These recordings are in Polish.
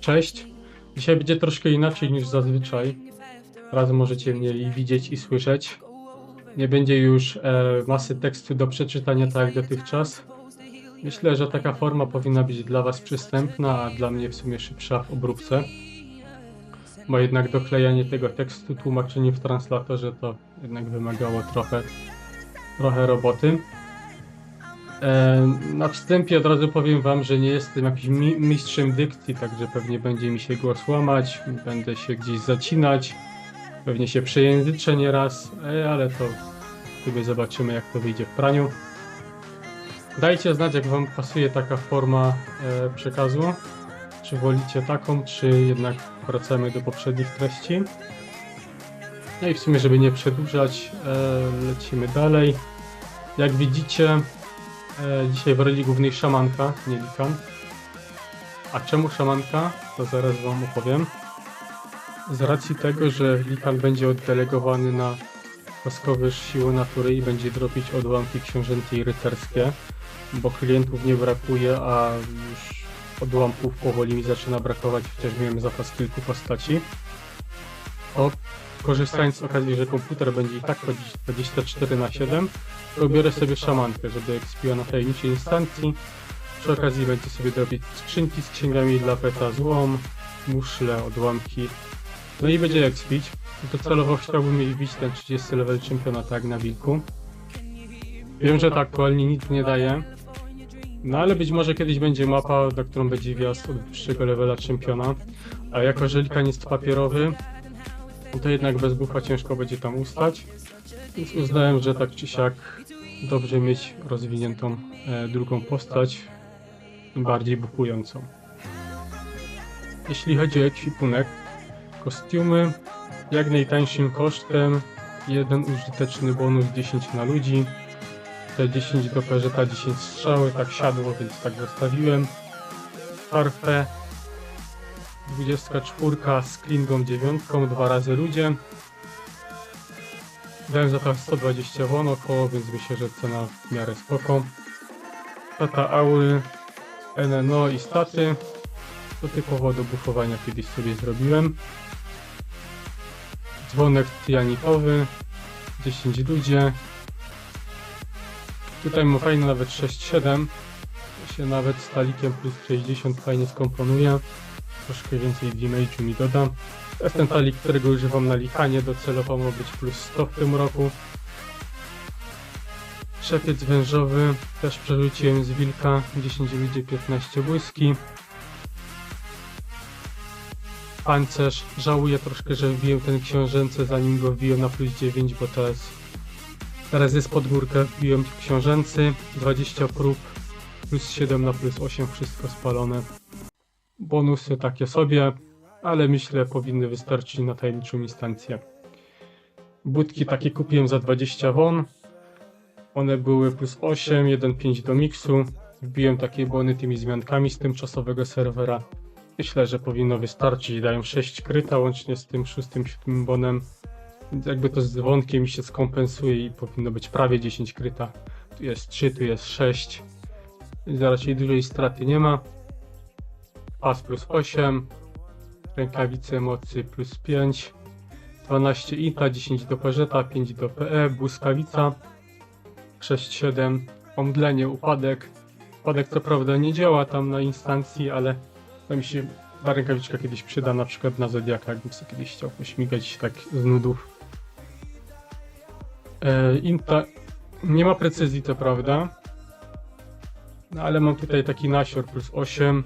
Cześć. Dzisiaj będzie troszkę inaczej niż zazwyczaj. Razem możecie mnie i widzieć i słyszeć. Nie będzie już e, masy tekstu do przeczytania tak jak dotychczas. Myślę, że taka forma powinna być dla Was przystępna, a dla mnie w sumie szybsza w obróbce. Bo jednak doklejanie tego tekstu, tłumaczenie w translatorze to jednak wymagało trochę, trochę roboty. E, Na wstępie od razu powiem wam, że nie jestem jakimś mi- mistrzem dykcji, także pewnie będzie mi się głos łamać, będę się gdzieś zacinać, pewnie się przejęzyczę nieraz, e, ale to sobie zobaczymy jak to wyjdzie w praniu. Dajcie znać jak wam pasuje taka forma e, przekazu, czy wolicie taką, czy jednak wracamy do poprzednich treści. No i w sumie, żeby nie przedłużać, lecimy dalej. Jak widzicie, E, dzisiaj w roli głównej szamanka, nie likan. A czemu szamanka? To zaraz wam opowiem. Z racji tego, że likan będzie oddelegowany na woskowe siły natury i będzie dropić odłamki książęce i rycerskie, bo klientów nie brakuje, a już odłamków powoli mi zaczyna brakować, chociaż miałem zapas kilku postaci. O, korzystając z okazji, że komputer będzie i tak chodzić 24 na 7, to biorę sobie szamankę, żeby ekspiła na tajemniczej instancji. Przy okazji będzie sobie robić skrzynki z księgami dla peta, złom, muszle, odłamki. No i będzie ekspić. Docelowo chciałbym mieć bić ten 30 level czempiona tak na wilku. Wiem, że to aktualnie nic nie daje. No ale być może kiedyś będzie mapa, na którą będzie wjazd od wyższego levela czempiona. A jako że likan jest papierowy, to jednak bez bufa ciężko będzie tam ustać. Więc uznałem, że tak czy siak dobrze mieć rozwiniętą e, drugą postać, bardziej bukującą. Jeśli chodzi o ekwipunek, kostiumy jak najtańszym kosztem, jeden użyteczny bonus 10 na ludzi, te 10 do peżeta, 10 strzały, tak siadło, więc tak zostawiłem. Harfę 24 z klingą 9, dwa razy ludzie. Dałem za to 120 won około, więc myślę, że cena w miarę spoko. Tata aury, NNO i staty. To typowo do bufowania kiedyś sobie zrobiłem. Dzwonek cyanitowy, 10 ludzie. Tutaj mam fajne nawet 6-7. To się nawet stalikiem plus 60 fajnie skomponuje. Troszkę więcej damage'u mi doda. Ten talik, którego używam na likanie, docelowo ma być plus 100 w tym roku. Szepiec wężowy, też przerzuciłem z wilka, 10 ludzi, 15 błyski. Pancerz, żałuję troszkę, że wbiłem ten książęcy zanim go wbiłem na plus 9, bo teraz, teraz jest pod górkę, wbiłem książęcy, 20 prób, plus 7 na plus 8, wszystko spalone. Bonusy takie sobie, ale myślę powinny wystarczyć na tajemniczą instancję. Budki takie kupiłem za 20 won. One były plus 8, 1,5 do miksu. Wbiłem takie bony tymi zmiankami z tymczasowego serwera. Myślę, że powinno wystarczyć. Dają 6 kryta łącznie z tym 6, 7 bonem. Więc jakby to z mi się skompensuje i powinno być prawie 10 kryta. Tu jest 3, tu jest 6. Więc raczej dużej straty nie ma. Pas plus 8, rękawice mocy plus 5, 12 ITA, 10 do peżeta, 5 do PE, błyskawica, 6-7, omdlenie, upadek. Upadek co prawda nie działa tam na instancji, ale to mi się ta rękawiczka kiedyś przyda, na przykład na Zodiaka, jakbym sobie kiedyś chciał pośmigać tak z nudów. E, Inta nie ma precyzji, to prawda, no ale mam tutaj taki nasior plus 8,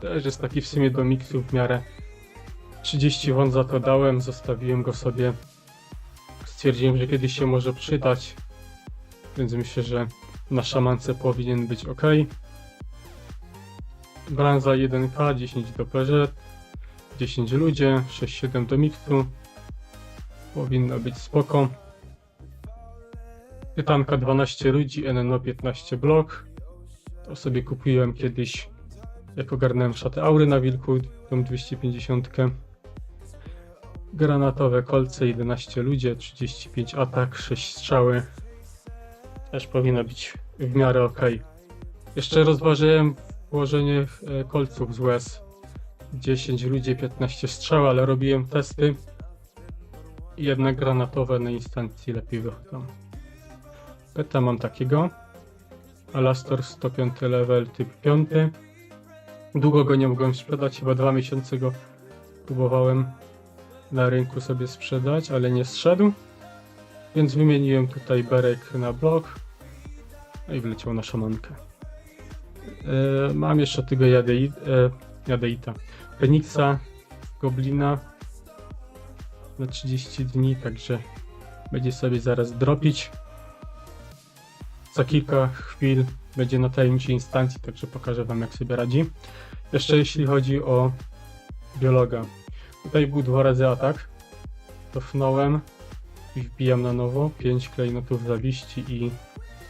też jest taki w sumie do miksu w miarę. 30 won za to dałem, zostawiłem go sobie. Stwierdziłem, że kiedyś się może przydać, więc myślę, że na szamance powinien być ok. Branza 1K, 10 do PZ, 10 ludzie, 6-7 do miksu. Powinno być spoko. Pytanka 12 ludzi, NNO 15 blok. To sobie kupiłem kiedyś jak ogarnąłem szatę aury na wilku, tą 250. Granatowe kolce, 11 ludzie, 35 atak, 6 strzały. Też powinno być w miarę ok. Jeszcze rozważyłem włożenie e, kolców z łez. 10 ludzi, 15 strzał, ale robiłem testy. I jednak granatowe na instancji lepiej wychodzą. Peta mam takiego. Alastor 105 level, typ 5. Długo go nie mogłem sprzedać, chyba dwa miesiące go próbowałem na rynku sobie sprzedać, ale nie zszedł. Więc wymieniłem tutaj berek na blok. I wleciał na szamankę. E, mam jeszcze tego e, jadeita. Feniksa, Goblina na 30 dni, także będzie sobie zaraz dropić. Za kilka chwil będzie na tajemniczej instancji, także pokażę Wam jak sobie radzi. Jeszcze jeśli chodzi o biologa. Tutaj był dwa razy atak. Cofnąłem i wbijam na nowo. 5 klejnotów zawiści i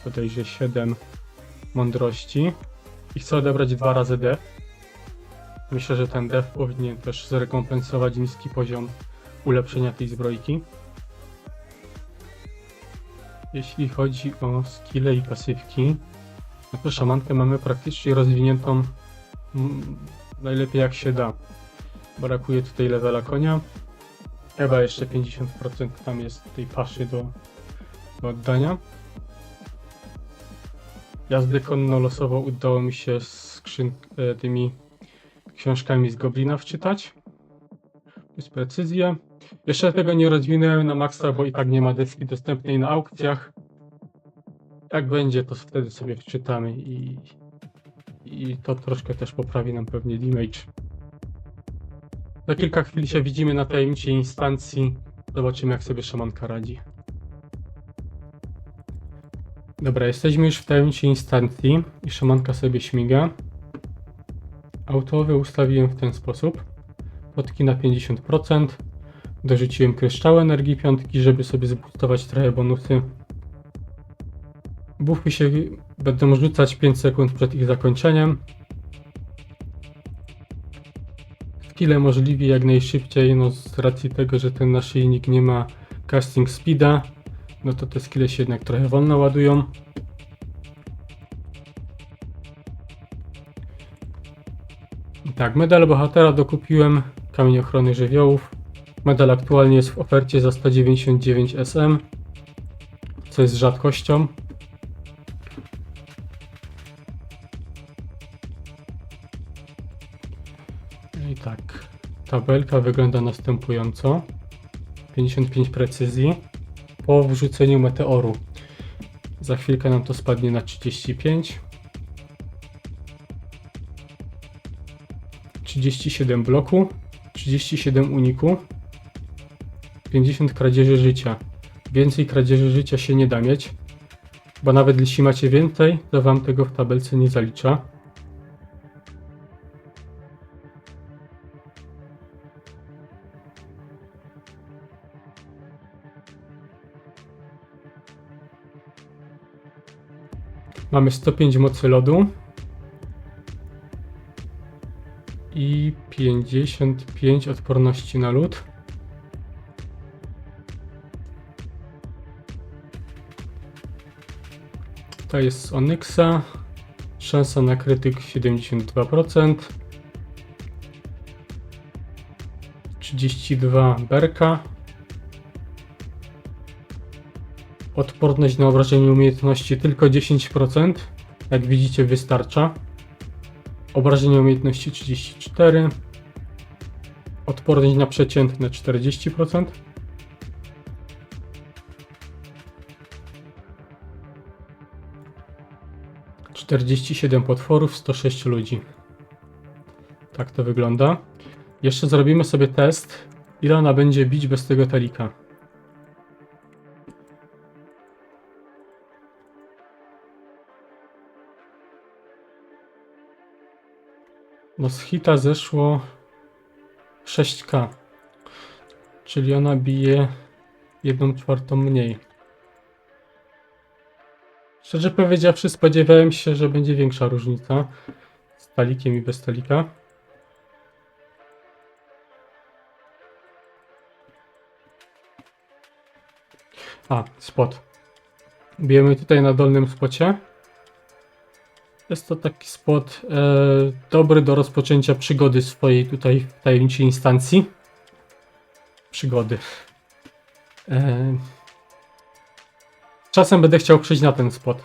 bodajże 7 mądrości. I chcę odebrać dwa razy def. Myślę, że ten def powinien też zrekompensować niski poziom ulepszenia tej zbrojki. Jeśli chodzi o skille i pasywki, no to szamankę mamy praktycznie rozwiniętą mm, najlepiej jak się da. Brakuje tutaj levela konia. Chyba jeszcze 50% tam jest tej paszy do, do oddania. Jazdę konno losowo udało mi się skrzyn e, tymi książkami z Goblina wczytać. Jest precyzja. Jeszcze tego nie rozwinąłem na maksa, bo i tak nie ma deski dostępnej na aukcjach. Jak będzie, to wtedy sobie wczytamy i, i to troszkę też poprawi nam pewnie damage. Za kilka chwil się widzimy na tajemniczej instancji. Zobaczymy jak sobie szamanka radzi. Dobra, jesteśmy już w tajemniczej instancji i szamanka sobie śmiga. Autowy ustawiłem w ten sposób. Potki na 50%. Dorzuciłem kryształ energii piątki, żeby sobie zbustować trochę bonusy. Buffy się będą rzucać 5 sekund przed ich zakończeniem. Skille możliwie jak najszybciej, no z racji tego, że ten naszyjnik nie ma casting speeda, no to te skille się jednak trochę wolno ładują. Tak, medal bohatera dokupiłem, kamień ochrony żywiołów. Medal aktualnie jest w ofercie za 199 SM, co jest rzadkością. Tabelka wygląda następująco. 55 precyzji po wrzuceniu meteoru. Za chwilkę nam to spadnie na 35. 37 bloku, 37 uniku, 50 kradzieży życia. Więcej kradzieży życia się nie da mieć, bo nawet jeśli macie więcej, to wam tego w tabelce nie zalicza. Mamy 105 mocy lodu i 55 odporności na lód. To jest z Onyxa. Szansa na krytyk 72%. 32 Berka. Odporność na obrażenie umiejętności tylko 10%. Jak widzicie wystarcza. Obrażenie umiejętności 34. Odporność na przeciętne 40%. Czterdzieści siedem potworów, 106 ludzi. Tak to wygląda. Jeszcze zrobimy sobie test, ile ona będzie bić bez tego talika. No z hita zeszło 6k. Czyli ona bije 1 czwartą mniej. Szczerze powiedziawszy, spodziewałem się, że będzie większa różnica z talikiem i bez talika. A, spot. Bijemy tutaj na dolnym spocie. Jest to taki spot e, dobry do rozpoczęcia przygody swojej tutaj w tajemniczej instancji. Przygody. E, czasem będę chciał przejść na ten spot.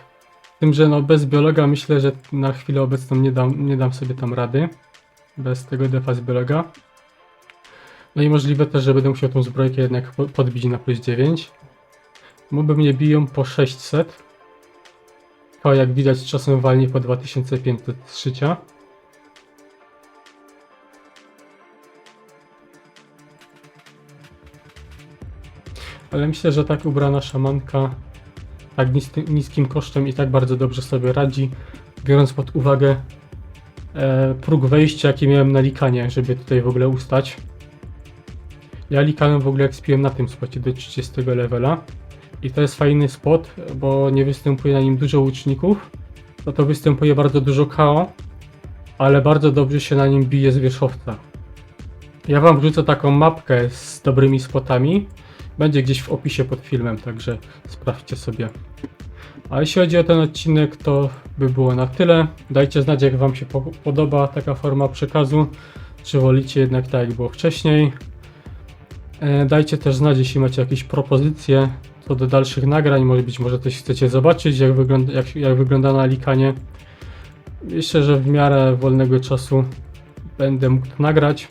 Tym, że no bez biologa myślę, że na chwilę obecną nie dam, nie dam sobie tam rady. Bez tego defa z biologa. No i możliwe też, że będę musiał tą zbrojkę jednak po- podbić na plus 9. Moby mnie biją po 600. To jak widać czasem walnie po 2500 z życia. Ale myślę, że tak ubrana szamanka tak niskim, kosztem i tak bardzo dobrze sobie radzi, biorąc pod uwagę e, próg wejścia, jaki miałem na likanie, żeby tutaj w ogóle ustać. Ja likanem w ogóle ekspiłem na tym spocie do 30 levela. I to jest fajny spot, bo nie występuje na nim dużo łuczników. No to występuje bardzo dużo KO, ale bardzo dobrze się na nim bije z wierzchowca. Ja wam wrzucę taką mapkę z dobrymi spotami. Będzie gdzieś w opisie pod filmem, także sprawdźcie sobie. A jeśli chodzi o ten odcinek, to by było na tyle. Dajcie znać, jak wam się po podoba taka forma przekazu. Czy wolicie jednak tak, jak było wcześniej. E, Dajcie też znać, jeśli macie jakieś propozycje co do dalszych nagrań. Może być może coś chcecie zobaczyć, jak wygląda, jak, jak wygląda na likanie. Myślę, że w miarę wolnego czasu będę mógł to nagrać.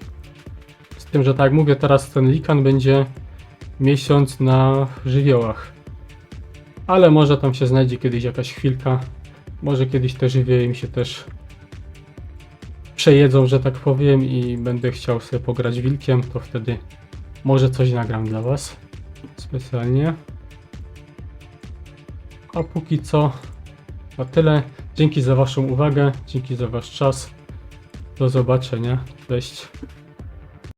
Z tym, że tak jak mówię, teraz ten likan będzie miesiąc na żywiołach. Ale może tam się znajdzie kiedyś jakaś chwilka. Może kiedyś te żywioły mi się też przejedzą, że tak powiem, i będę chciał sobie pograć wilkiem, to wtedy może coś nagram dla Was specjalnie. A póki co na tyle. Dzięki za Waszą uwagę, dzięki za Wasz czas. Do zobaczenia. Cześć.